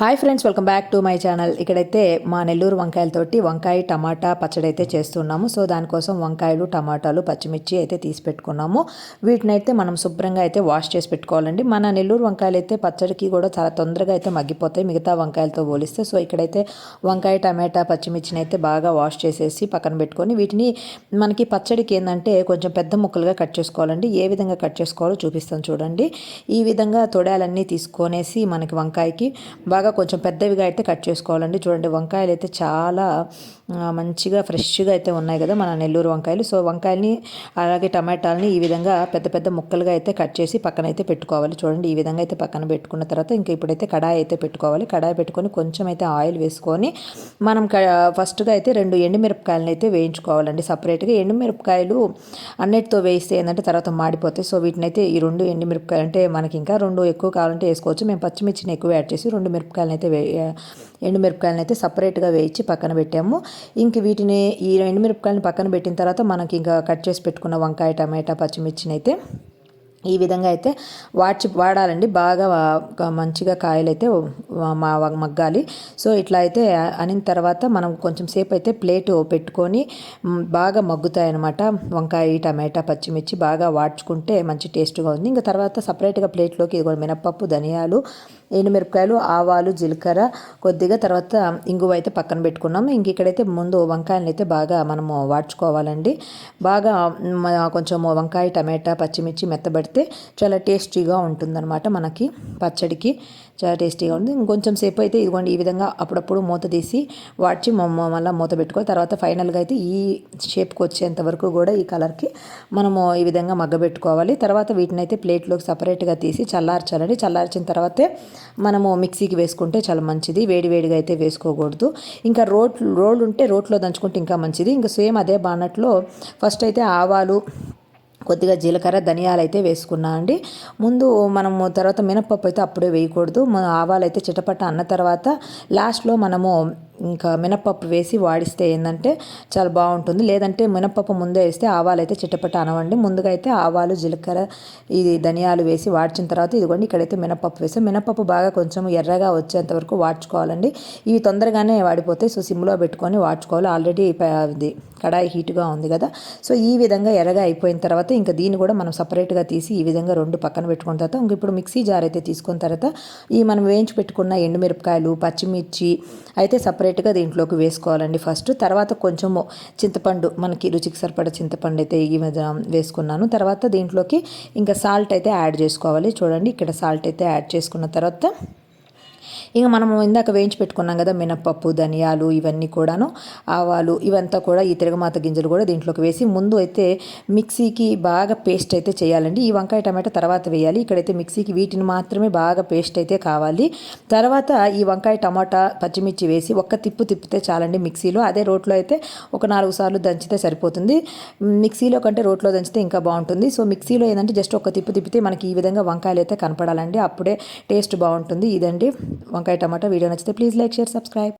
Hi friends welcome back to my channel ఇక్కడైతే మా నెల్లూరు వంకాయలతోటి వంకాయ టమాటా పచ్చడి అయితే చేస్తున్నాము. సో దానికోసం వంకాయలు టమాటాలు పచ్చిమిర్చి అయితే తీసి పెట్టుకున్నాము. వీటిని అయితే మనం శుభ్రంగా అయితే వాష్ చేసి పెట్టుకోవాలండి. మన నెల్లూరు వంకాయలు అయితే పచ్చడికి కూడా చాలా తొందరగా అయితే మగ్గిపోతాయి. మిగతా వంకాయలతో పోలిస్తే సో ఇక్కడైతే వంకాయ టమాటా పచ్చిమిర్చిని అయితే బాగా వాష్ చేసేసి పక్కన పెట్టుకొని వీటిని మనకి పచ్చడికి ఏంటంటే కొంచెం పెద్ద ముక్కలుగా కట్ చేసుకోవాలండి. ఏ విధంగా కట్ చేసుకోవాలో చూపిస్తాను చూడండి. ఈ విధంగా తొడాలన్నీ తీసుకొనేసి మనకి వంకాయకి బాగా కొంచెం పెద్దవిగా అయితే కట్ చేసుకోవాలండి. చూడండి వంకాయలు అయితే చాలా మంచిగా ఫ్రెష్గా అయితే ఉన్నాయి కదా మన నెల్లూరు వంకాయలు. సో వంకాయల్ని అలాగే టమాటాలని ఈ విధంగా పెద్ద పెద్ద ముక్కలుగా అయితే కట్ చేసి పక్కన అయితే పెట్టుకోవాలి. చూడండి ఈ విధంగా అయితే పక్కన పెట్టుకున్న తర్వాత ఇంకా ఇప్పుడైతే కడాయి అయితే పెట్టుకోవాలి. కడాయి పెట్టుకొని కొంచెం అయితే ఆయిల్ వేసుకొని మనం క- ఫస్ట్గా అయితే రెండు ఎండుమిరపకాయలను అయితే వేయించుకోవాలండి సపరేట్గా. ఎండుమిరపకాయలు అన్నిటితో వేస్తే ఏంటంటే తర్వాత మాడిపోతాయి. సో వీటిని అయితే ఈ రెండు ఎండుమిరపకాయలు అంటే మనకి ఇంకా రెండు ఎక్కువ కావాలంటే వేసుకోవచ్చు. మేము పచ్చిమిర్చిని ఎక్కువ యాడ్ చేసి రెండు మిరపకాయలను అయితే వే ఎండుమిరపకాయలను అయితే సపరేట్గా వేయించి పక్కన పెట్టాము. ఇంక వీటిని ఈ ఎండుమిరపకాయలను పక్కన పెట్టిన తర్వాత మనకి ఇంకా కట్ చేసి పెట్టుకున్న వంకాయ టమాటా పచ్చిమిర్చిని అయితే ఈ విధంగా అయితే వాడ్చి వాడాలండి. బాగా మంచిగా కాయలు అయితే మా మగ్గాలి. సో ఇట్లా అయితే అనిన తర్వాత మనం కొంచెం సేపు అయితే ప్లేట్ పెట్టుకొని బాగా మగ్గుతాయి అనమాట వంకాయ టమాటా పచ్చిమిర్చి బాగా వాడ్చుకుంటే మంచి టేస్ట్గా ఉంది. ఇంకా తర్వాత సపరేట్గా ప్లేట్లోకి ఇదిగోండి మినప్పప్పు ధనియాలు ఎండుమిరపకాయలు ఆవాలు జీలకర్ర కొద్దిగా తర్వాత ఇంగువ అయితే పక్కన పెట్టుకున్నాము ఇంక ఇక్కడైతే ముందు వంకాయలను అయితే బాగా మనము వాడ్చుకోవాలండి. బాగా కొంచెం వంకాయ టమాటా పచ్చిమిర్చి పెడితే చాలా టేస్టీగా ఉంటుందన్నమాట మనకి పచ్చడికి చాలా టేస్టీగా ఉంది ఇంకొంచెం సేపు అయితే ఇదిగోండి ఈ విధంగా అప్పుడప్పుడు మూత తీసి వాడ్చి మళ్ళీ మూత పెట్టుకోవాలి తర్వాత ఫైనల్గా అయితే ఈ షేప్కి వచ్చేంత వరకు కూడా ఈ కలర్కి మనము ఈ విధంగా మగ్గబెట్టుకోవాలి తర్వాత వీటిని అయితే ప్లేట్లోకి సపరేట్గా తీసి చల్లార్చాలండి. చల్లార్చిన తర్వాతే మనము మిక్సీకి వేసుకుంటే చాలా మంచిది. వేడి వేడిగా అయితే వేసుకోకూడదు. ఇంకా రోట్ రోల్ ఉంటే రోట్లో దంచుకుంటే ఇంకా మంచిది. ఇంకా సేమ్ అదే బాణట్లో ఫస్ట్ అయితే ఆవాలు కొద్దిగా జీలకర్ర ధనియాలు అయితే వేసుకున్నా అండి. ముందు మనము తర్వాత మినప్పప్పు అయితే అప్పుడే వేయకూడదు. మన ఆవాలు అయితే చిటపట అన్న తర్వాత లాస్ట్లో మనము ఇంకా మినప్పప్పు వేసి వాడిస్తే ఏంటంటే చాలా బాగుంటుంది. లేదంటే మినప్పప్పు ముందే వేస్తే ఆవాలు అయితే చిట్టపట్ట అనవండి. ముందుగా అయితే ఆవాలు జీలకర్ర ఇది ధనియాలు వేసి వాడిచిన తర్వాత ఇదిగోండి ఇక్కడైతే మినప్పప్పు వేసాం. మినప్పప్పు బాగా కొంచెం ఎర్రగా వచ్చేంత వరకు వాడ్చుకోవాలండి. ఇవి తొందరగానే వాడిపోతాయి సో సిమ్లో పెట్టుకొని వాడ్చుకోవాలి. ఆల్రెడీ ఇది కడాయి హీట్గా ఉంది కదా. సో ఈ విధంగా ఎర్రగా అయిపోయిన తర్వాత ఇంకా దీన్ని కూడా మనం సపరేట్గా తీసి ఈ విధంగా రెండు పక్కన పెట్టుకున్న తర్వాత ఇంక ఇప్పుడు మిక్సీ జార్ అయితే తీసుకున్న తర్వాత ఈ మనం వేయించి పెట్టుకున్న ఎండుమిరపకాయలు పచ్చిమిర్చి అయితే సపరేట్ సపరేట్గా దీంట్లోకి వేసుకోవాలండి ఫస్ట్. తర్వాత కొంచెము చింతపండు మనకి రుచికి సరిపడ చింతపండు అయితే ఈ మధ్య వేసుకున్నాను. తర్వాత దీంట్లోకి ఇంకా సాల్ట్ అయితే యాడ్ చేసుకోవాలి. చూడండి ఇక్కడ సాల్ట్ అయితే యాడ్ చేసుకున్న తర్వాత ఇక మనము ఇందాక వేయించి పెట్టుకున్నాం కదా మినప్పప్పు ధనియాలు ఇవన్నీ కూడాను. ఆవాలు ఇవంతా కూడా ఈ తిరగమాత గింజలు కూడా దీంట్లోకి వేసి ముందు అయితే మిక్సీకి బాగా పేస్ట్ అయితే చేయాలండి. ఈ వంకాయ టమాటా తర్వాత వేయాలి. ఇక్కడైతే మిక్సీకి వీటిని మాత్రమే బాగా పేస్ట్ అయితే కావాలి. తర్వాత ఈ వంకాయ టమాటా పచ్చిమిర్చి వేసి ఒక్క తిప్పు తిప్పితే చాలండి మిక్సీలో. అదే రోట్లో అయితే ఒక నాలుగు సార్లు దంచితే సరిపోతుంది. మిక్సీలో కంటే రోట్లో దంచితే ఇంకా బాగుంటుంది. సో మిక్సీలో ఏంటంటే జస్ట్ ఒక తిప్పు తిప్పితే మనకి ఈ విధంగా వంకాయలు అయితే కనపడాలండి. అప్పుడే టేస్ట్ బాగుంటుంది. ఇదండి వంకాయ టమాటా వీడియో నచ్చితే ప్లీజ్ లైక్ షేర్ సబ్స్క్రైబ్.